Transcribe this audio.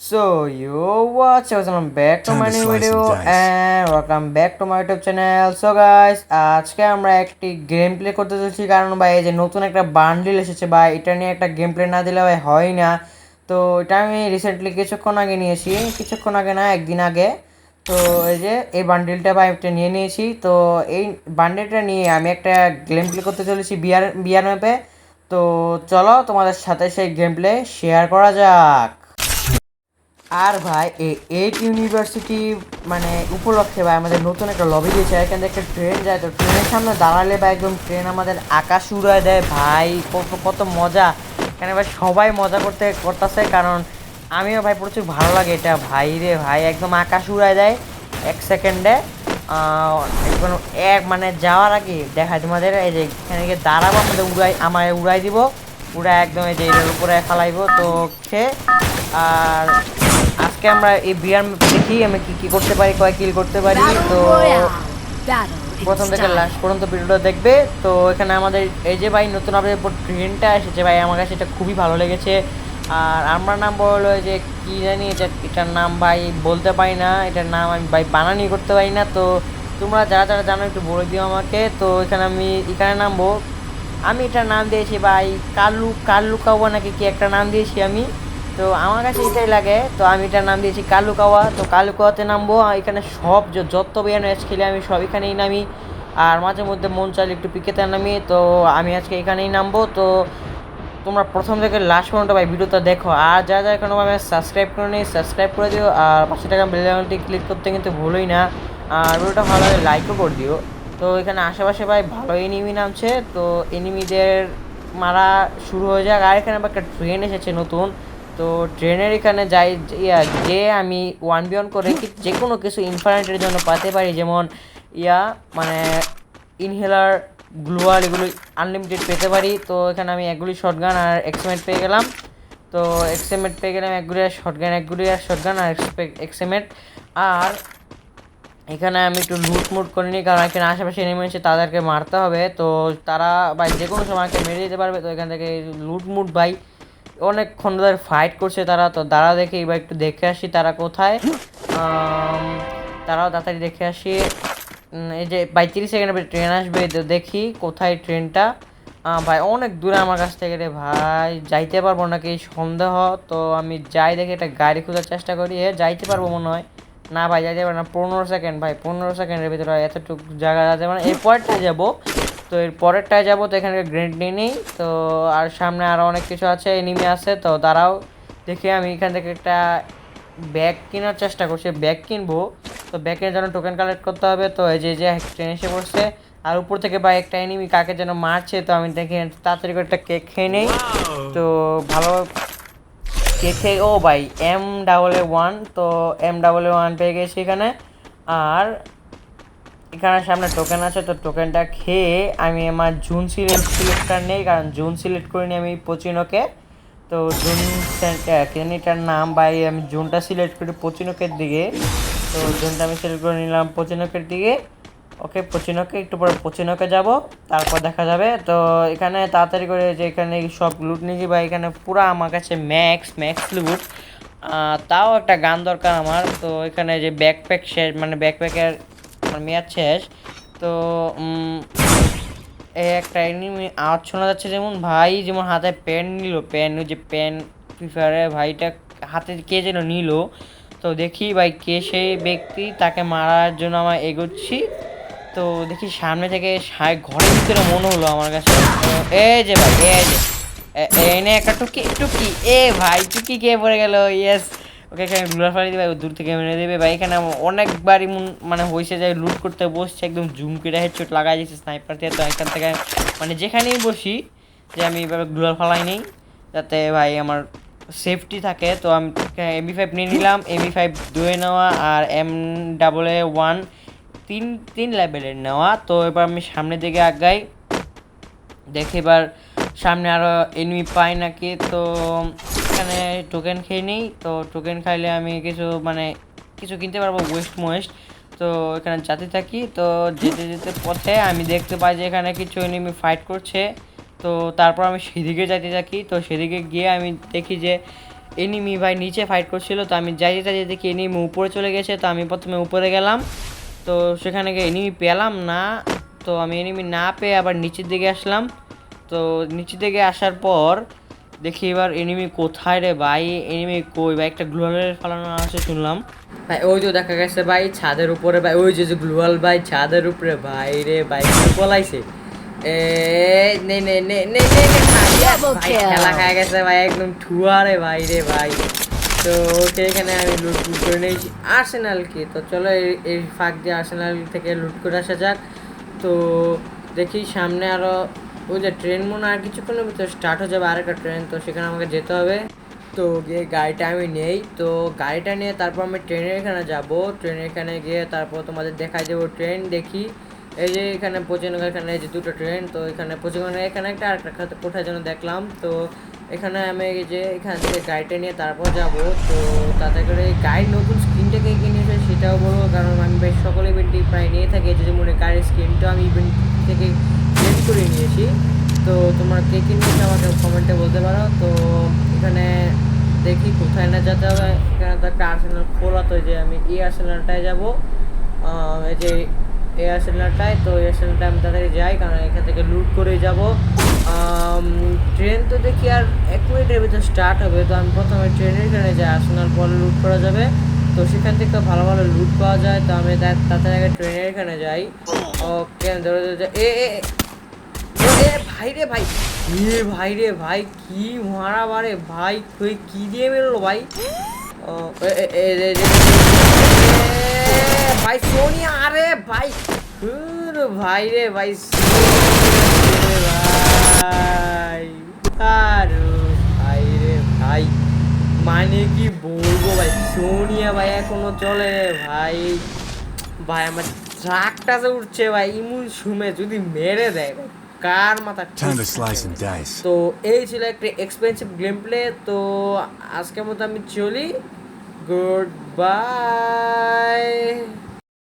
So, yo, what's up? Welcome back to my new video and welcome back to my YouTube channel. So guys, আজকে আমরা একটি game play করতে চলছি। কারণ ভাই এই যে নতুন একটা বান্ডিল এসেছে ভাই এটা নিয়ে একটা গেম প্লে না দিলে ভাই হয় না। তো এটা আমি রিসেন্টলি কিছুক্ষণ আগে নিয়েছি। কিছুক্ষণ আগে না একদিন আগে। তো এই যে এই বান্ডিলটা ভাই একটা নিয়ে নিয়েছি। তো এই বান্ডিলটা নিয়ে আমি একটা গেম প্লে করতে চলেছি বিয়ার বিয়ার ম্যাপে তো চলো তোমাদের সাথে সেই গেম প্লে শেয়ার করা যাক। আর ভাই, এই এইট ইউনিভার্সিটি মানে উপলক্ষে ভাই আমাদের নতুন একটা লবি দিয়েছে। এখান একটা ট্রেন যায়, তো ট্রেনের সামনে দাঁড়ালে ভাই একদম ট্রেন আমাদের আকাশ উড়ায় দেয়। ভাই, কত কত মজা। এখানে ভাই সবাই মজা করতে, করতেছে, কারণ আমিও ভাই প্রচুর ভালো লাগে এটা। ভাই রে ভাই, একদম আকাশ উড়ায় দেয় এক সেকেন্ডে একদম এক মানে যাওয়ার আগে দেখায় তোমাদের, এই যে এখানে গিয়ে দাঁড়াবো, আমাদের উড়াই, আমায় উড়াই দিব। উড়ায় একদম এই যে এটার উপরে ফালাইবো, তো হচ্ছে আর আজকে আমরা এই বিয়ার দেখি আমি কি কি করতে পারি কয় কিল করতে পারি তো প্রথম থেকে লাস্ট পর্যন্ত ভিডিওটা দেখবে। তো এখানে আমাদের এই যে ভাই নতুন আমাদের ট্রেনটা এসেছে ভাই আমার কাছে এটা খুবই ভালো লেগেছে। আর আমরা নাম বলল যে কি জানি এটা এটার নাম ভাই বলতে পারি না এটার নাম আমি ভাই বানানি করতে পারি না তো তোমরা যারা যারা জানো একটু বলে দিও আমাকে। তো এখানে আমি এখানে নামবো। আমি এটার নাম দিয়েছি ভাই কালু কালু কাওয়া নাকি কি একটা নাম দিয়েছি আমি? তো আমার কাছে এটাই লাগে। তো আমি এটার নাম দিয়েছি কালু কাওয়া। তো কালু কাওয়াতে নামবো। এখানে সব যত বিয়ার ম্যাচ খেলে আমি সব এখানেই নামি। আর মাঝে মধ্যে মন চাইলে একটু পিকেতে নামি। তো আমি আজকে এখানেই নামবো। তো তোমরা প্রথম থেকে লাস্ট পর্যন্ত ভাই ভিডিওটা দেখো। আর যা যা এখনও আমি সাবস্ক্রাইব করে নিই সাবস্ক্রাইব করে দিও। আর পাঁচশো টাকা বেলাউনটি ক্লিক করতে কিন্তু ভুলোই না। আর ভিডিওটা ভালো লাগে লাইকও করে দিও। তো এখানে আশেপাশে ভাই ভালো এনিমি নামছে। তো এনিমিদের মারা শুরু হয়ে যাক। আর এখানে একটা ট্রেন এসেছে নতুন। তো ট্রেনের এখানে যাই, ইয়া, যে আমি ওয়ান বি ওয়ান করে যে কোনো কিছু ইনফারেন্টের জন্য পাতে পারি, যেমন, ইয়া মানে ইনহেলার গ্লোয়াল এগুলো আনলিমিটেড পেতে পারি। তো এখানে আমি একগুলি শর্টগান আর এক্সেমেট পেয়ে গেলাম। তো এক্সেমেট পেয়ে গেলাম একগুলি আর শর্টগান একগুলি আর শর্টগান আর এক্সেমেট আর এখানে আমি একটু লুট মুট করে নিই, কারণ এখানে আশেপাশে নেমে এসে তাদেরকে মারতে হবে। তো তারা ভাই যে কোনো সময় আমাকে মেরে দিতে পারবে, তো এখান থেকে লুট মুট ভাই অনেকক্ষণ ধরে ফাইট করছে তারা। তো দাঁড়া দেখে, এবার একটু দেখে আসি তারা কোথায়। তারাও তাড়াতাড়ি দেখে আসি। এই যে বাই তিরিশ সেকেন্ডে ট্রেন আসবে, তো দেখি কোথায় ট্রেনটা ভাই অনেক দূরে আমার কাছ থেকে রে ভাই। যাইতে পারব নাকি? সন্দেহ। তো আমি যাই দেখে, একটা গাড়ি খোঁজার চেষ্টা করি। এ, যাইতে পারব মনে হয়। না ভাই, যাইতে পারব না। পনেরো সেকেন্ড ভাই, পনেরো সেকেন্ডের ভিতরে এতটুকু জায়গা যাতে মানে এর পরেরটায় যাব। তো এর পরেরটায় যাব তো এখানে গ্রেড নিয়ে নিই। তো আর সামনে আরও অনেক কিছু আছে এনিমি আছে তো দাঁড়াও দেখি আমি এখান থেকে একটা ব্যাগ কেনার চেষ্টা করছি। ব্যাগ কিনবো তো ব্যাগের জন্য টোকেন কালেক্ট করতে হবে তো এই যে যে ট্রেন এসে পড়ছে। আর উপর থেকে বা একটা এনিমি কাকে যেন মারছে তো আমি দেখি তাড়াতাড়ি করে একটা কেক খেয়ে নেই। তো ভালো কেক খেয়ে ও ভাই এম ডাবল এ ওয়ান তো এম ডাবল এ ওয়ান পেয়ে গেছি এখানে। আর এখানে সামনে টোকেন আছে, তো টোকেনটা খেয়ে আমি আমার জুন সিলেক্ট সিলেক্টটা নেই, কারণ জুন সিলেক্ট করিনি আমি পচিনোকে। তো জুন ক্লিনিকটার নাম বাই আমি জুনটা সিলেক্ট করি পচিনোকের দিকে। তো জুনটা আমি সিলেক্ট করে নিলাম পচিনোকের দিকে। ওকে পচিনোকে, একটু পরে পচিনোকে যাব, তারপর দেখা যাবে। তো এখানে তাড়াতাড়ি করে যে এখানে সব লুট নিয়েছি বা এখানে পুরো আমার কাছে ম্যাক্স ম্যাক্স লুট তাও একটা গান দরকার আমার। তো এখানে যে ব্যাকপ্যাক শেষ মানে ব্যাকপ্যাকের আমার মেয়াদ শেষ, তো একটা এনিমি আওয়াজ শোনা যাচ্ছে যেমন ভাই যেমন হাতে পেন নিল পেন ওই যে পেন ফ্রি ফায়ারে ভাইটা হাতে কে যেন নিল, তো দেখি ভাই কে সেই ব্যক্তি, তাকে মারার জন্য আমার এগোচ্ছি, তো দেখি সামনে থেকে ঘরের ভিতরে মনে হলো আমার কাছে এ যে ভাই, এ যে এনে একটা টুকি টুকি, এ ভাই টুকি কে পড়ে গেল ইয়েস ওকে এখানে গ্লোয়ার ফাড়ি দিবে দূর থেকে মেরে দেবে। ভাই, এখানে অনেকবারই মন- হয়েছে যে লুট করতে বসছে, একদম জুম কেটে হেডশট লাগাই দিয়েছে স্নাইপার দিয়ে। তো এখান থেকে মানে যেখানেই বসি, যে আমি এভাবে গ্লোয়ার ফালাই নেই, যাতে ভাই আমার সেফটি থাকে। তো আমি এমবি ফাইভ নিয়ে নিলাম এমবি ফাইভ দুয়ে নেওয়া আর এম ডাবল এ ওয়ান তিন তিন লেভেলের নেওয়া। তো এবার আমি সামনের দিকে আগাই। দেখি এবার সামনে আরও এনিমি পাই নাকি। তো এখানে টোকেন খেয়ে নিই, তো টোকেন খাইলে আমি কিছু মানে কিছু কিনতে পারব ওয়েস্ট মোয়েস্ট তো এখানে যাতে থাকি, তো যেতে যেতে পথে আমি দেখতে পাই যে এখানে কিছু এনিমি ফাইট করছে, তো তারপর আমি সেদিকে যাইতে থাকি, তো সেদিকে গিয়ে আমি দেখি যে এনিমি ভাই নিচে ফাইট করছিল, তো আমি যাই যাই দেখি এনিমি উপরে চলে গেছে, তো আমি প্রথমে উপরে গেলাম, তো সেখানে গিয়ে এনিমি পেলাম না, তো আমি এনিমি না পেয়ে আবার নিচের দিকে আসলাম, তো নিচের দিকে আসার পর দেখি এবার এনিমি কোথায় রে ভাই? এনিমি কই? ভাই একটা গ্লোয়ালের ফালানো আছে শুনলাম। ভাই ওই যে দেখা গেছে ভাই ছাদের উপরে ভাই ওই যে যে গ্লোয়াল ভাই ছাদের উপরে ভাই রে ভাই পলাইছে? এ নে নে নে নে নে নে ভাই খেলা খায় গেছে ভাই একদম ঠুয়ারে ভাই রে ভাই। তো ওকে এখানে আমি লুট লুট করে নিয়েছি। আর্সেনাল কি? তো চলো এই- এই ফাঁক দিয়ে আর্সেনাল থেকে লুট করে আসা যাক। তো দেখি সামনে আরও ওই যে ট্রেন মনে আর কিছুক্ষণের ভিতরে স্টার্ট হয়ে যাবে আরেকটা ট্রেন তো সেখানে আমাকে যেতে হবে। তো গিয়ে গাড়িটা আমি নেই, তো গাড়িটা নিয়ে তারপর আমি ট্রেনের এখানে যাব। ট্রেনের এখানে গিয়ে তারপর তোমাদের দেখাই দেবো ট্রেন দেখি। এই যে এখানে পচিনগর এখানে যে দুটো ট্রেন তো এখানে পচিনগর এখানে একটা আরেকটা কোথা- কোথায় যেন দেখলাম। তো এখানে আমি এই যে এখান থেকে গাড়িটা নিয়ে তারপর যাব। তো তাতে করে এই গাড়ির নতুন স্ক্রিনটাকে কিনেছে সেটাও বলব, কারণ আমি বেশ সকল ইভেন্টই প্রায় নিয়ে থাকি। যদি মনে গাড়ির স্ক্রিনটা আমি ইভেন্ট থেকে ক্লেম করে নিয়েছি। তো তোমরা কে কিনেছে আমাকে কমেন্টে বলতে পারো। তো এখানে দেখি কোথায় না যেতে হবে। এখানে তো একটা আর্সেনাল খোলা তো যে আমি এই আর্সেনালটায় যাব। এই যে এই আর্সেনালটায় তো এই আর্সেনালটা আমি তাড়াতাড়ি যাই কারণ এখান থেকে লুট করে যাব। ট্রেন তো দেখি আর এক মিনিটের ভিতরে স্টার্ট হবে। তো আমি প্রথমে ট্রেনের এখানে যাই আর্সেনাল পরে লুট করা যাবে। তো সেখান থেকে ভালো ভালো লুট পাওয়া যায়। তো আমি তাড়াতাড়ি আগে ট্রেনের এখানে যাই। ওকে ধরে। এ এ, এ, এ ভাই রে ভাই এ ভাই রে ভাই কি মারা বারে ভাই তুই কি দিয়ে বেরোলো ভাই ও, ভাই সোনিয়া আরে ভাই ভাই রে ভাই ভাই আরে ভাই রে ভাই মানে কি বলব ভাই সোনিয়া ভাই এখনও চলে ভাই ভাই আমার ট্রাকটা যে উঠছে ভাই ইমুন সুমে যদি মেরে দেয় ভাই, কার মাথা. তো এই ছিল একটা এক্সপেন্সিভ গেম প্লে তো আজকের মতো আমি চলি। Good bye